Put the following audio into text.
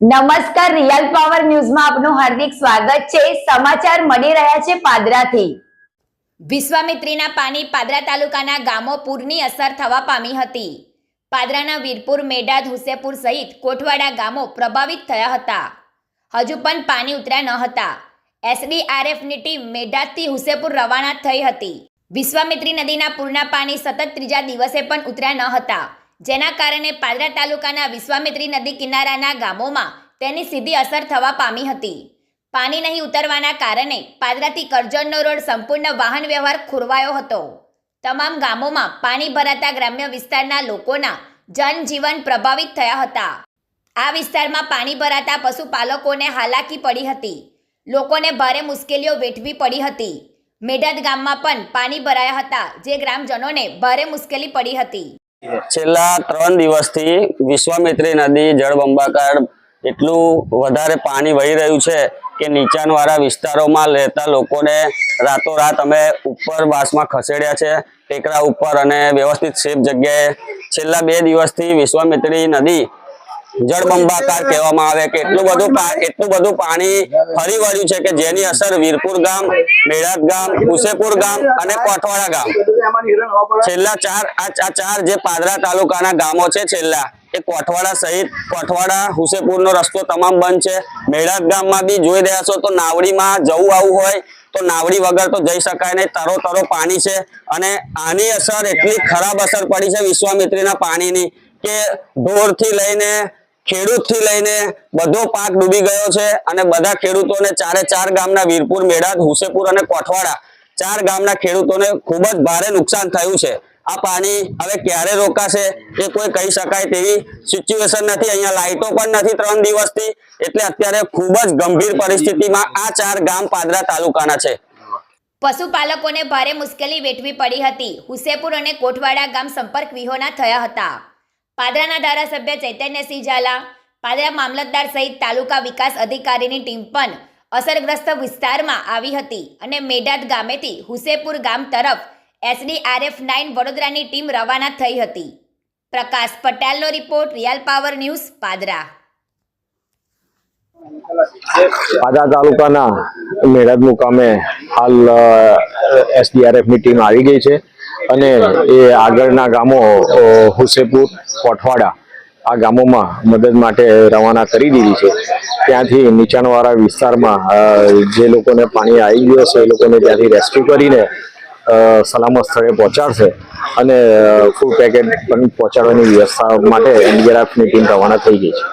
નમસ્કાર, real power ન્યૂઝમાં આપનું હાર્દિક સ્વાગત છે. સમાચાર મળી રહ્યા છે પાદરાથી. વિશ્વામિત્રીના પાણી પાદરા તાલુકાના ગામો પૂરની અસર થવા પામી હતી. પાદરાના વીરપુર મેડાદ હુસેપુર સહિત કોઠવાડા ગામો પ્રભાવિત થયા હતા. હજુ પણ પાણી ઉતર્યા ન હતા. એસડીઆરએફની ટીમ મેડાદથી હુસેપુર રવાના થઈ હતી. વિશ્વામિત્રી નદીના પૂરના પાણી સતત ત્રીજા દિવસે પણ ઉતર્યા ન હતા. જેના કારણે પાદરા તાલુકાના વિશ્વામિત્રી નદી કિનારાના ગામોમાં તેની સીધી અસર થવા પામી હતી. પાણી નહીં ઉતરવાના કારણે પાદરાથી કરજણનો રોડ સંપૂર્ણ વાહન વ્યવહાર ખોરવાયો હતો. તમામ ગામોમાં પાણી ભરાતા ગ્રામ્ય વિસ્તારના લોકોના જનજીવન પ્રભાવિત થયા હતા. આ વિસ્તારમાં પાણી ભરાતા પશુપાલકોને હાલાકી પડી હતી. લોકોને ભારે મુશ્કેલીઓ વેઠવી પડી હતી. મેડાદ ગામમાં પણ પાણી ભરાયા હતા, જે ગ્રામજનોને ભારે મુશ્કેલી પડી હતી. છેલ્લા ત્રણ દિવસથી વિશ્વામિત્રી નદી, જળબંબાકાર એટલું વધારે પાણી વહી રહ્યું છે કે નીચાણવાળા વિસ્તારોમાં રહેતા લોકોને રાતોરાત અમે ઉપર વાસમાં ખસેડ્યા છે, ટેકરા ઉપર અને વ્યવસ્થિત સેફ જગ્યાએ. છેલ્લા બે દિવસથી વિશ્વામિત્રી નદી જળબંબાકાર કહેવામાં આવે કે એટલું બધું એટલું બધું પાણી ફરી વળ્યું છે કે જેની અસર વીરપુર ગામ મેળાદ ગામ, ઉસેપુર ગામ અને કોઠવાડા ગામ. છેલ્લા ચાર, આ ચાર જે પાદરા તાલુકાના ગામો છે છેલ્લા, એ કોઠવાડા સહિત કોઠવાડા હુસેપુરનો રસ્તો તમામ બંધ છે. મેળાદ ગામમાં બી જોઈ રહ્યા છો તો નાવડીમાં જવું આવું હોય તો નાવડી વગર તો જઈ શકાય નહીં. તરો તરો પાણી છે અને આની અસર એટલી ખરાબ અસર પડી છે વિશ્વામિત્રીના પાણીની કે ઢોરથી લઈને ખેડૂતથી લઈને બધો પાક ડૂબી ગયો છે અને બધા ખેડૂતોને ચારે ચાર ગામના વીરપુર મેળાદ હુસેપુર અને કોઠવાડા ચાર ગામના ખેડૂતોને ખૂબ જ ભારે નુકસાન થયું છે. આ પાણી હવે ક્યારે રોકાશે એ કોઈ કહી શકાય તેવી સિચ્યુએશન નથી. અહીંયા લાઇટો પણ નથી ત્રણ દિવસથી, એટલે અત્યારે ખૂબ જ ગંભીર પરિસ્થિતિમાં આ ચાર ગામ પાદરા તાલુકાના છે. પશુપાલકોને ભારે મુશ્કેલી વેઠવી પડી હતી. હુસેપુર અને કોઠવાડા ગામ સંપર્ક વિહોણા થયા હતા. પાદરાના ધારાસભ્ય ચૈતન્યસિંહ ઝાલા, પાદરા મામલતદાર સહિત તાલુકા વિકાસ અધિકારીની ટીમ પણ અસરગ્રસ્ત વિસ્તારમાં આવી હતી અને મેડાદ ગામેથી હુસેપુર ગામ તરફ એસડીઆરએફ નાઇન વડોદરાની ટીમ રવાના થઈ હતી. પ્રકાશ પટેલનો report, real power news, Padra. Padra તાલુકાના મેળાદ મુકામે હાલ એસડીઆરએફની ટીમ આવી ગઈ છે. અને એ આગળના ગામો હુસેપુર, કોઠવાડા, આ ગામોમાં મદદ માટે રવાના કરી દીધી છે. ત્યાંથી નીચાણવાળા વિસ્તારમાં જે લોકોને પાણી આવી ગયું છે એ લોકોને ત્યાંથી રેસ્ક્યુ કરીને સલામત સ્થળે પહોંચાડશે અને ફૂડ પેકેટ પણ પહોંચાડવાની વ્યવસ્થા માટે એનડીઆરએફની ટીમ રવાના થઈ ગઈ છે.